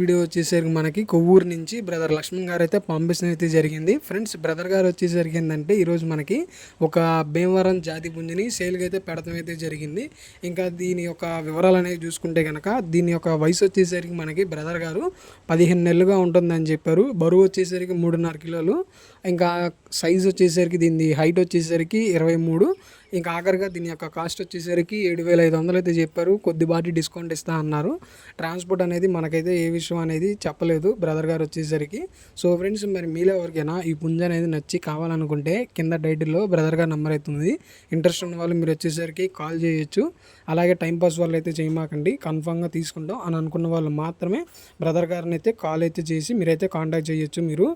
Video వచ్చేసరికి మనకి కొవ్వూరు నుంచి బ్రదర్ లక్ష్మణ్ గారు అయితే పంపించడం అయితే జరిగింది. ఫ్రెండ్స్ బ్రదర్ గారు వచ్చేసరికి ఏంటంటే ఈరోజు మనకి ఒక భీమవరం జాతి పుంజిని సేల్కి అయితే పెడతాం అయితే జరిగింది. ఇంకా దీని యొక్క వివరాలు అనేవి చూసుకుంటే కనుక దీని యొక్క వయసు వచ్చేసరికి మనకి బ్రదర్ గారు పదిహేను నెలలుగా ఉంటుందని చెప్పారు. బరువు వచ్చేసరికి మూడున్నర కిలోలు. ఇంకా సైజ్ వచ్చేసరికి దీని హైట్ వచ్చేసరికి ఇరవై మూడు. ఇంకా ఆఖరిగా దీని యొక్క కాస్ట్ వచ్చేసరికి ఏడు వేల ఐదు వందలు అయితే చెప్పారు. కొద్దిపాటి డిస్కౌంట్ ఇస్తా అన్నారు. ట్రాన్స్పోర్ట్ అనేది మనకైతే ఏ విషయం అనేది చెప్పలేదు బ్రదర్ గారు వచ్చేసరికి. సో ఫ్రెండ్స్ మరి మీలో ఎవరికైనా ఈ పుంజ అనేది నచ్చి కావాలనుకుంటే కింద డైట్లో బ్రదర్ గారు నెంబర్ అవుతుంది ఇంట్రెస్ట్ ఉన్న వాళ్ళు మీరు వచ్చేసరికి కాల్ చేయొచ్చు. అలాగే టైంపాస్ వాళ్ళు అయితే చేయమాకండి. కన్ఫామ్గా తీసుకుంటాం అని అనుకున్న వాళ్ళు మాత్రమే బ్రదర్ గారిని అయితే కాల్ అయితే చేసి మీరైతే కాంటాక్ట్ చేయొచ్చు మీరు.